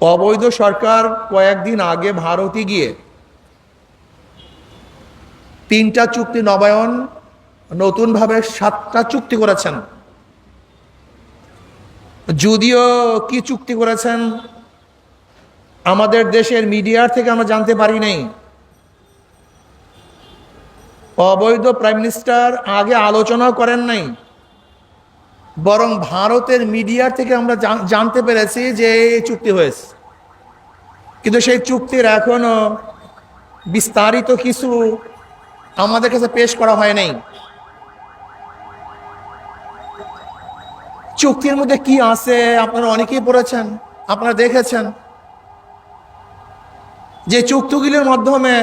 অবৈধ সরকার কয়েকদিন আগে ভারতে গিয়ে তিনটা চুক্তি নবায়ন, নতুনভাবে সাতটা চুক্তি করেছেন। যদিও কি চুক্তি করেছেন, আমাদের দেশের মিডিয়ার থেকে আমরা জানতে পারি নাই। অবৈধ প্রাইম মিনিস্টার আগে আলোচনা করেন নাই। বরং ভারতের মিডিয়ার থেকে আমরা জানতে পেরেছি যে এই চুক্তি হয়েছে। কিন্তু সেই চুক্তির এখনও বিস্তারিত কিছু আমাদের কাছে পেশ করা হয় নাই। চুক্তির মধ্যে কি আছে আপনারা অনেকেই পড়েছেন, আপনারা দেখেছেন যে চুক্তিগুলির মাধ্যমে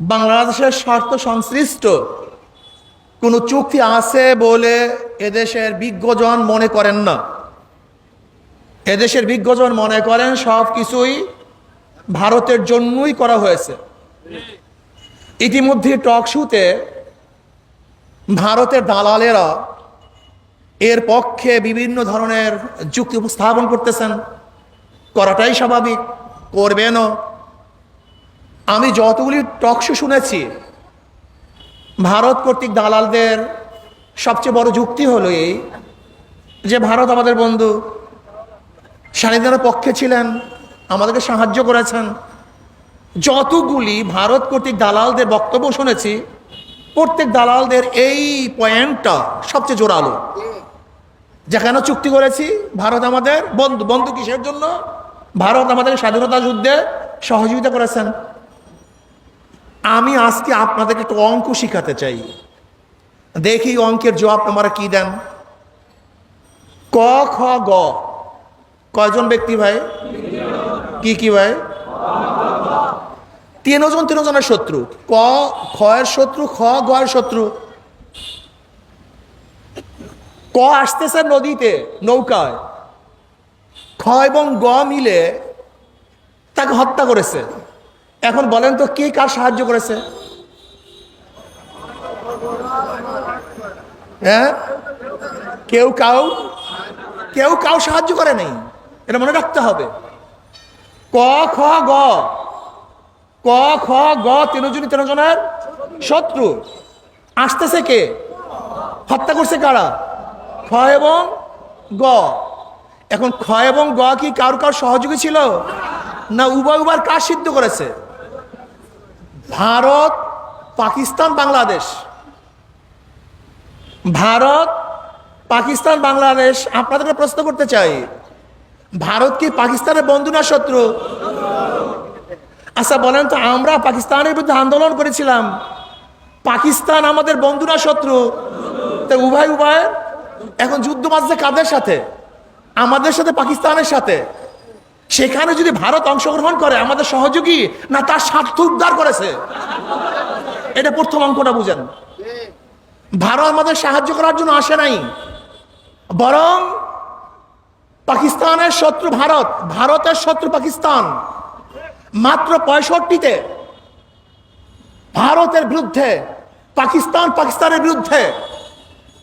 বাংলাদেশের স্বার্থ সংশ্লিষ্ট কোনো চুক্তি আছে বলে এদেশের বিজ্ঞজন মনে করেন না। এদেশের বিজ্ঞজন মনে করেন সব কিছুই ভারতের জন্যই করা হয়েছে। ইতিমধ্যে টক শুতে ভারতের দালালেরা এর পক্ষে বিভিন্ন ধরনের যুক্তি উপস্থাপন করতেছেন। করাটাই স্বাভাবিক, করবেনও। আমি যতগুলি টকশো শুনেছি ভারত কর্তৃক দালালদের সবচেয়ে বড় যুক্তি হলো এই যে ভারত আমাদের বন্ধু স্বাধীনতার পক্ষে ছিলেন, আমাদেরকে সাহায্য করেছেন। যতগুলি ভারত কর্তৃক দালালদের বক্তব্য শুনেছি, প্রত্যেক দালালদের এই পয়েন্টটা সবচেয়ে জোরালো। যেখানে চুক্তি করেছি, ভারত আমাদের বন্ধু বন্ধু কিসের জন্য? ভারত আমাদের স্বাধীনতা যুদ্ধে সহযোগিতা করেছেন। আমি আজকে আপনাদেরকে একটু অঙ্ক শিখাতে চাই। দেখি অঙ্কের জবাব তোমরা কি দেন? ক, খ, গ। কয়জন ব্যক্তি ভাই? কি কি ভাই? তিনজন, তিনজনের শত্রু। ক খয়ের শত্রু, খ গয়ের শত্রু। ক আসতেছে নদীতে, নৌকায়। খ এবং গ মিলে তাকে হত্যা করেছে। এখন বলেন তো কে কার সাহায্য করেছে? হ্যাঁ? কেউ কাউ কেউ কাউ সাহায্য করে নাই। এটা মনে রাখতে হবে। ক, খ, গ। ক, খ, গ, তিনজনই তিনজনের শত্রু। আসতেছে কে? হত্যা করছে কারা? খ এবং গ। এখন খ এবং গ কি কার কার সহযোগী ছিল? না উভয় উবার কার সিদ্ধ করেছে? ভারত, পাকিস্তান, বাংলাদেশ। ভারত, পাকিস্তান, বাংলাদেশ, আপনাদেরকে প্রশ্ন করতে চাই, ভারত কি পাকিস্তানের বন্ধু না শত্রু? আচ্ছা বলেন তো, আমরা পাকিস্তানের বিরুদ্ধে আন্দোলন করেছিলাম। পাকিস্তান আমাদের বন্ধু না শত্রু? তো উভয় উভয়, এখন যুদ্ধ বাজছে কাদের সাথে? আমাদের সাথে, পাকিস্তানের সাথে। সেখানে যদি ভারত অংশগ্রহণ করে, আমাদের সহযোগী না তার স্বার্থ উদ্ধার করেছে? এটা প্রথম অঙ্কটা বুঝেন। ভারত আমাদের সাহায্য করার জন্য আসে নাই। বরং পাকিস্তানের শত্রু ভারত, ভারতের শত্রু পাকিস্তান। মাত্র পঁয়ষট্টিতে ভারতের বিরুদ্ধে, পাকিস্তান পাকিস্তানের বিরুদ্ধে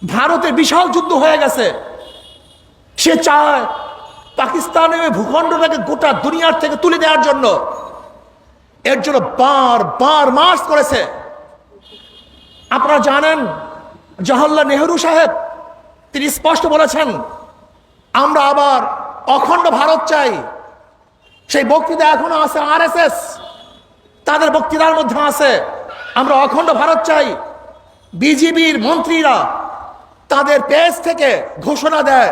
ভারতের বিশাল যুদ্ধ হয়ে গেছে। সে চায় পাকিস্তানের ওই ভূখণ্ডটাকে গোটা দুনিয়ার থেকে তুলে দেওয়ার জন্য এর জন্য বার বার মার্চ করেছে। আপনারা জানেন জওহরলাল নেহরু সাহেব, তিনি স্পষ্ট বলেছেন, আমরা আবার অখণ্ড ভারত চাই। সেই বক্তৃতা এখনও আছে আর তাদের বক্তৃতার মধ্যে আছে, আমরা অখণ্ড ভারত চাই। বিজিবির মন্ত্রীরা তাদের পেজ থেকে ঘোষণা দেয়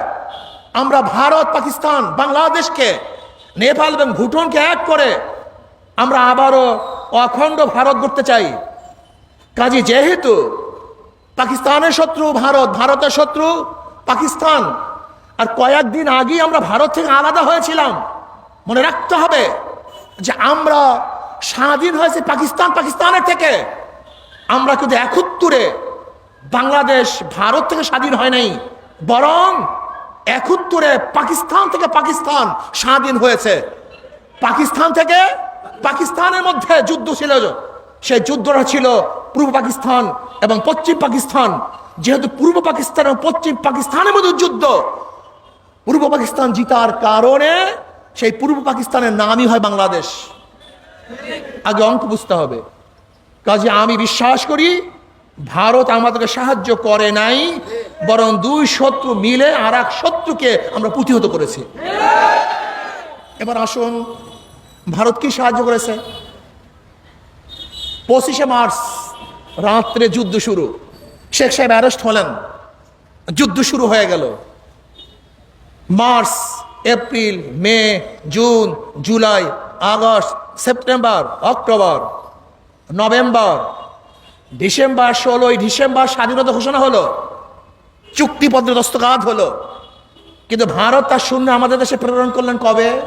আমরা ভারত, পাকিস্তান, বাংলাদেশকে, নেপাল এবং ভুটানকে এক করে আমরা আবারও অখণ্ড ভারত করতে চাই। কাজী যেহেতু পাকিস্তানের শত্রু ভারত, ভারতের শত্রু পাকিস্তান। আর কয়েকদিন আগেই আমরা ভারত থেকে আলাদা হয়েছিলাম। মনে রাখতে হবে যে আমরা স্বাধীন হয়েছে পাকিস্তান, পাকিস্তানের থেকে। আমরা কিন্তু একত্তরে বাংলাদেশ, ভারত থেকে স্বাধীন হয় নাই। বরং একত্তরে পাকিস্তান থেকে পাকিস্তান স্বাধীন হয়েছে। পাকিস্তান থেকে পাকিস্তানের মধ্যে যুদ্ধ ছিল। সেই যুদ্ধটা ছিল পূর্ব পাকিস্তান এবং পশ্চিম পাকিস্তান। যেহেতু পূর্ব পাকিস্তান এবং পশ্চিম পাকিস্তানের মধ্যে যুদ্ধ, পূর্ব পাকিস্তান জিতার কারণে সেই পূর্ব পাকিস্তানের নামই হয় বাংলাদেশ। আগে অঙ্ক বুঝতে হবে। কাজে আমি বিশ্বাস করি ভারত আমাদেরকে সাহায্য করে নাই, বরং দুই শত্রু মিলে আর এক শত্রুকে আমরা প্রতিহত করেছি। এবার আসুন, ভারত কি সাহায্য করেছে? পঁচিশে মার্চ রাত্রে যুদ্ধ শুরু। শেখ সাহেব অ্যারেস্ট হলেন। যুদ্ধ শুরু হয়ে গেল। March, April, May, June, July, August, September, October, November December ষোলোই ডিসেম্বর স্বাধীনতা ঘোষণা হলো চুক্তিপত্র দস্তকাত হলো। কিন্তু ভারত তার শূন্য আমাদের দেশে প্রেরণ করলেন কবে?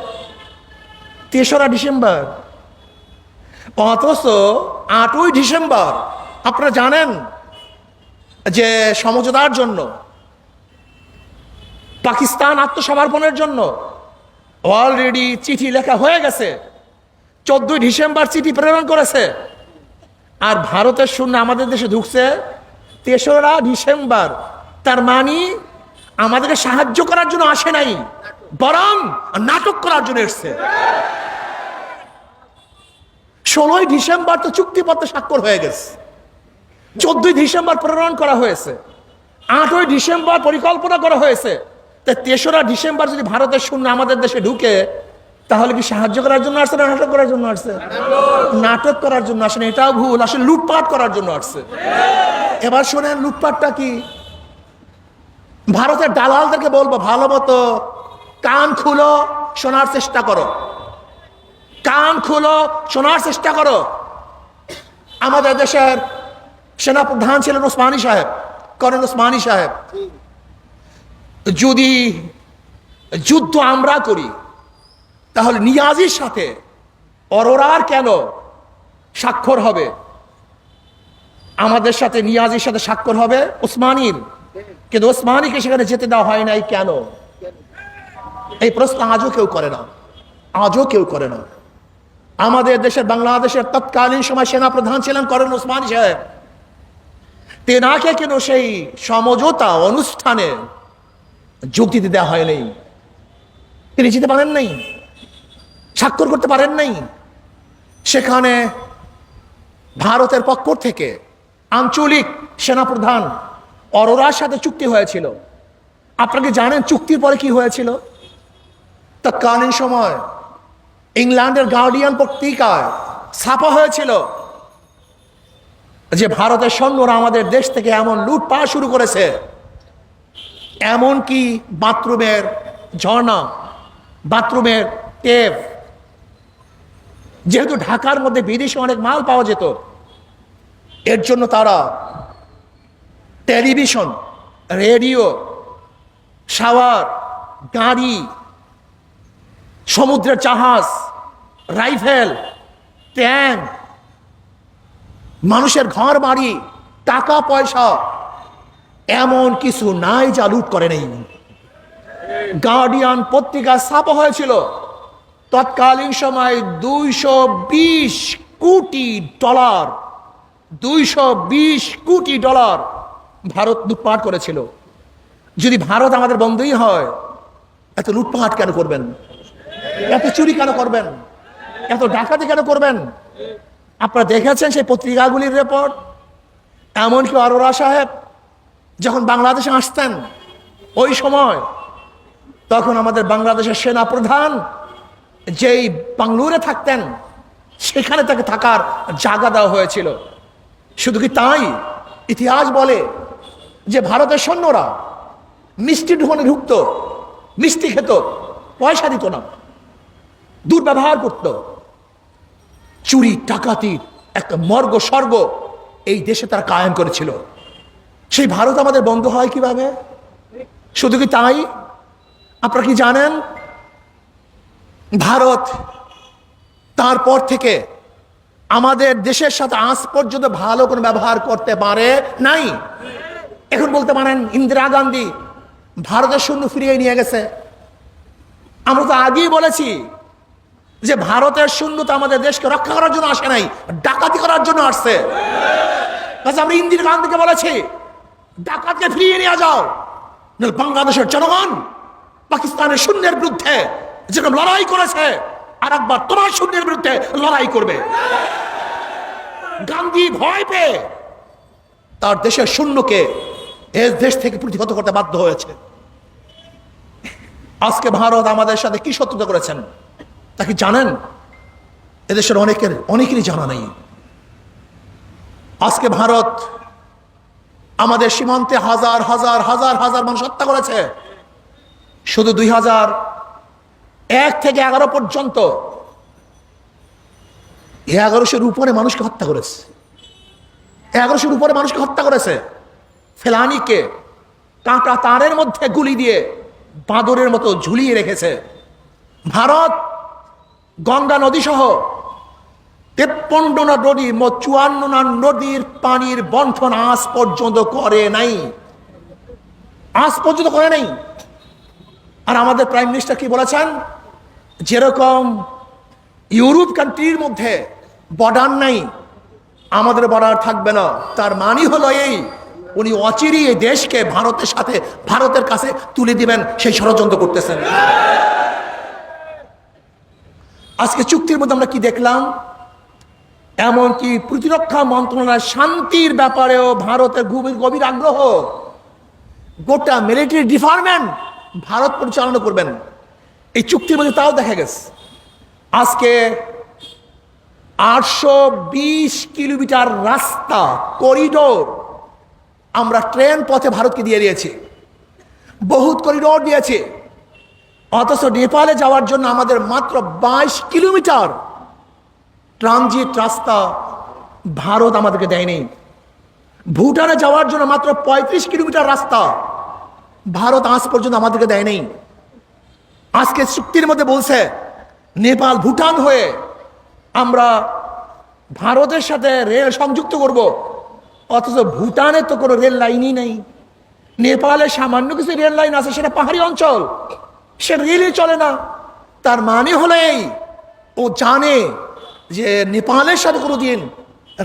তেসরা ডিসেম্বর। অথচ আটই ডিসেম্বর, আপনারা জানেন যে সমঝোতার জন্য, পাকিস্তান আত্মসমর্পণের জন্য অলরেডি চিঠি লেখা হয়ে গেছে। চোদ্দই ডিসেম্বর চিঠি প্রেরণ করেছে। আর ভারতের শূন্য আমাদের দেশে ঢুকছে তেসরা ডিসেম্বর। তার মানে আমাদেরকে সাহায্য করার জন্য আসে নাই, বরং নাটক করার জন্য এসছে। ষোলোই ডিসেম্বর তো চুক্তিপত্র স্বাক্ষর হয়ে গেছে। চোদ্দই ডিসেম্বর প্রেরণ করা হয়েছে। আটই ডিসেম্বর পরিকল্পনা করা হয়েছে। তা তেসরা ডিসেম্বর যদি ভারতের শূন্য আমাদের দেশে ঢুকে তাহলে কি সাহায্য করার জন্য আসছে না নাটক করার জন্য আসছে? নাটক করার জন্য আসেন এটাও ভুল আসলে লুটপাট করার জন্য আসছে। এবার শোনেন, লুটপাটটা কি? ভারতের দালালদেরকে বলব, ভালো মতো কান খুলো, শোনার চেষ্টা করো। কান খুলো, শোনার চেষ্টা করো। আমাদের দেশের সেনাপ্রধান ছিলেন ওসমানী সাহেব, করেন ওসমানী সাহেব। যদি যুদ্ধ আমরা করি তাহলে নিয়াজির সাথে অরোরার কেন স্বাক্ষর হবে? আমাদের সাথে নিয়াজির সাথে স্বাক্ষর হবে ওসমানীর কিন্তু ওসমানীকে সেখানে যেতে দেওয়া হয় নাই কেন? এই প্রশ্ন আজও কেউ করে না। আজও কেউ করে না। আমাদের দেশের বাংলাদেশের তৎকালীন সময় সেনা প্রধান ছিলেন করেন ওসমান সাহেব। তেনাকে কেন সেই সমঝোতা অনুষ্ঠানে যোগ দিতে দেওয়া হয় নাই? তিনি যেতে পারেন নাই? স্বাক্ষর করতে পারেন নাই। সেখানে ভারতের পক্ষ থেকে আঞ্চলিক সেনাপ্রধান অরোরার সাথে চুক্তি হয়েছিল। আপনাকে জানেন চুক্তির পরে কি হয়েছিল? তৎকালীন সময় ইংল্যান্ডের গার্ডিয়ান পত্রিকায় ছাপা হয়েছিল যে ভারতের সৈন্যরা আমাদের দেশ থেকে এমন লুট পাওয়া শুরু করেছে এমন কি বাথরুমের ঝর্ণা, বাথরুমের টেপ যেহেতু ঢাকার মধ্যে বিদেশে অনেক মাল পাওয়া যেত, এর জন্য তারা টেলিভিশন, রেডিও, শাওয়ার, গাড়ি, সমুদ্রের জাহাজ, রাইফেল ট্যাঙ্ক মানুষের ঘর বাড়ি, টাকা, পয়সা, এমন কিছু নাই যা লুট করে নেই। গার্ডিয়ান পত্রিকা ছাপা হয়েছিল তৎকালীন সময় দুইশো বিশ কোটি ডলার, দুইশো বিশ কোটি ডলার ভারত লুটপাট করেছিল। যদি ভারত আমাদের বন্ধুই হয়, এত লুটপাট কেন করবেন? এত চুরি কেন করবেন? এত ডাকাতি কেন করবেন? আপনারা দেখেছেন সেই পত্রিকাগুলির রেপোর্ট এমনকি অরোরা সাহেব যখন বাংলাদেশে আসতেন, ওই সময় তখন আমাদের বাংলাদেশের সেনা প্রধান যেই বাংলুরে থাকতেন, সেখানে তাকে থাকার জায়গা দেওয়া হয়েছিল। শুধু কি তাই? ইতিহাস বলে যে ভারতের সৈন্যরা মিষ্টি ঢুকনে ঢুকতো, মিষ্টি খেত, পয়সা দিত না, দুর্ব্যবহার করত। চুরি টাকাতি একটা মর্গ, স্বর্গ এই দেশে তারা কায়েম করেছিল। সেই ভারত আমাদের বন্ধ হয় কীভাবে? শুধু কি তাই? আপনারা কি জানেন? ভারত, তারপর থেকে আমাদের দেশের সাথে আজ পর্যন্ত ভালো কোনো ব্যবহার করতে পারে নাই। এখন বলতে পারেন, ইন্দিরা গান্ধী ভারতের শূন্য ফিরিয়ে নিয়ে গেছে। আমরা তো আগেই বলেছি যে ভারতের শূন্যতা আমাদের দেশকে রক্ষা করার জন্য আসে নাই, ডাকাতি করার জন্য আসছে। কাজে আমরা ইন্দিরা গান্ধীকে বলেছি, ডাকাতকে ফিরিয়ে নিয়ে যাও। বাংলাদেশের জনগণ পাকিস্তানের শূন্যের বিরুদ্ধে যেরকম লড়াই করেছে আর একবার তোমার শূন্যের বিরুদ্ধে লড়াই করবে। গান্ধী ভয় পেয়ে তার দেশের শূন্যকে এ দেশ থেকে প্রতিহত করতে বাধ্য হয়েছে। আজকে ভারত আমাদের সাথে কি শত্রুতা করেছেন, তা কি জানেন? এদেশের অনেকের, অনেকেরই জানা নেই। আজকে ভারত আমাদের সীমান্তে হাজার হাজার হাজার হাজার মানুষ হত্যা করেছে। শুধু দুই হাজার এক থেকে এগারো পর্যন্ত এগারোশোর উপরে মানুষকে হত্যা করেছে। এগারোশোর উপরে মানুষকে হত্যা করেছে। ফেলানিকে কাঁটা তারের মধ্যে গুলি দিয়ে বাঁদরের মতো ঝুলিয়ে রেখেছে। ভারত, গঙ্গা নদী সহ তেপ্পন্ন নদী ম- চুয়ান্ন না নদীর পানির বন্টন আজ পর্যন্ত করে নাই। আজ পর্যন্ত করে নাই। আর আমাদের প্রাইম মিনিস্টার কি বলেছেন? যেরকম ইউরোপ কান্ট্রির মধ্যে বর্ডার নাই, আমাদের বর্ডার থাকবে না। তার মানি হলো এই, উনি অচিরই এই দেশকে ভারতের সাথে, ভারতের কাছে তুলে দিবেন সেই ষড়যন্ত্র করতেছেন। আজকে চুক্তির মধ্যে আমরা কি দেখলাম? এমনকি প্রতিরক্ষা মন্ত্রণালয় শান্তির ব্যাপারেও ভারতের গভীর গভীর আগ্রহ। গোটা মিলিটারি ডিপার্টমেন্ট ভারত পরিচালনা করবেন। এই চুক্তির মধ্যে তাও দেখা গেছে। আজকে আটশো বিশ কিলোমিটার রাস্তা, করিডোর আমরা ট্রেন পথে ভারতকে দিয়ে দিয়েছি। বহুত করিডোর দিয়েছে। অথচ নেপালে যাওয়ার জন্য আমাদের মাত্র বাইশ কিলোমিটার ট্রানজিট রাস্তা ভারত আমাদেরকে দেয়নি। ভুটানে যাওয়ার জন্য মাত্র পঁয়ত্রিশ কিলোমিটার রাস্তা ভারত আজ পর্যন্ত আমাদেরকে দেয়নি। আজকে চুক্তির মধ্যে বলছে, নেপাল, ভুটান হয়ে আমরা ভারতের সাথে রেল সংযুক্ত করব। অথচ ভুটানে তো কোনো রেল লাইনই নেই। নেপালে সামান্য কিছু রেল লাইন আছে, সেটা পাহাড়ি অঞ্চল। সে রেলই চলে না। তার মানে হলো এই, ও জানে যে নেপালের সাথে কোনো দিন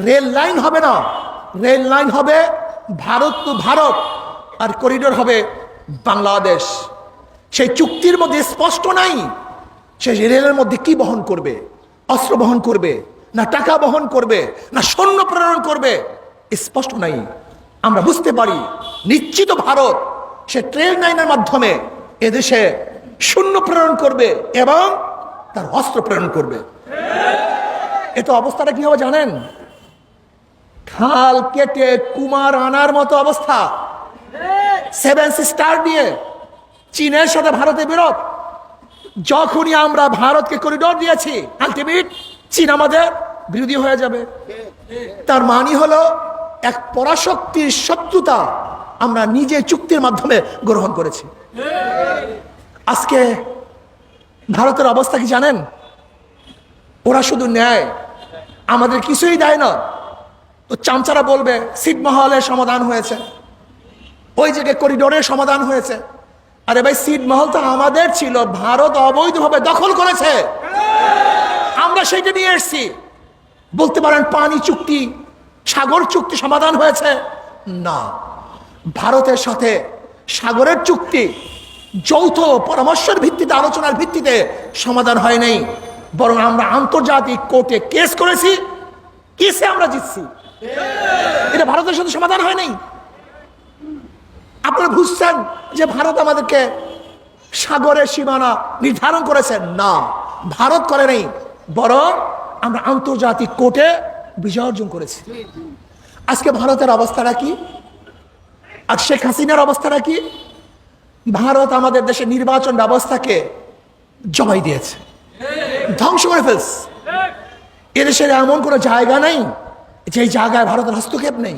রেল লাইন হবে না। রেল লাইন হবে ভারত টু ভারত, আর করিডোর হবে বাংলাদেশ। সেই চুক্তির মধ্যে স্পষ্ট নাই। সে রেলের মধ্যে কি বহন করবে? অস্ত্র বহন করবে? না টাকা বহন করবে? না সৈন্য প্রেরণ করবে? স্পষ্ট নাই। আমরা বুঝতে পারি, নিশ্চিত ভারত, সে ট্রেন লাইনের মাধ্যমে এদেশে শূন্য প্রেরণ করবে এবং তার অস্ত্র প্রেরণ করবে। এত অবস্থাটা কি হবে জানেন? খাল কেটে কুমার আনার মতো অবস্থা। সেভেন স্টার দিয়ে চীনের সাথে ভারতে বিরোধ। যখনই আমরা ভারতকে করিডোর দিয়েছি আলটিমেট চীন আমাদের বিরোধী হয়ে যাবে। তার মানি হলো, এক পরাশক্তির শত্রুতা আমরা নিজে চুক্তির মাধ্যমে গ্রহণ করেছি। আজকে ভারতের অবস্থা কি জানেন? ওরা শুধু নেয় আমাদের কিছুই দেয় না। তো চামচারা বলবে ছিটমহলের সমাধান হয়েছে। ওই জায়গায় করিডোরের সমাধান হয়েছে। আরে ভাই ছিটমহল তো আমাদের ছিল, ভারত অবৈধভাবে দখল করেছে। আমরা সেইটা নিয়ে এসছি। বলতে পারেন পানি চুক্তি, সাগর চুক্তি সমাধান হয়েছে। না, ভারতের সাথে সাগরের চুক্তি, যৌথ পরামর্শের ভিত্তিতে, আলোচনার ভিত্তিতে সমাধান হয় নাই। বরং আমরা আন্তর্জাতিক কোর্টে কেস করেছি। কেসে আমরা জিতছি। এটা ভারতের সাথে সমাধান হয় নাই। আপনারা বুঝছেন যে ভারত আমাদেরকে সাগরের সীমানা নির্ধারণ করেছে? না। ভারত করে নেই, বরং আমরা আন্তর্জাতিক কোর্টে বিজয় অর্জন করেছি। আজকে ভারতের অবস্থাটা কি? আর শেখ হাসিনার অবস্থাটা কি? ভারত আমাদের দেশের নির্বাচন ব্যবস্থাকে জমাই দিয়েছে। ধ্বংস করে ফেলছে। এদেশের এমন কোনো জায়গা নেই যে জায়গায় ভারতের হস্তক্ষেপ নেই।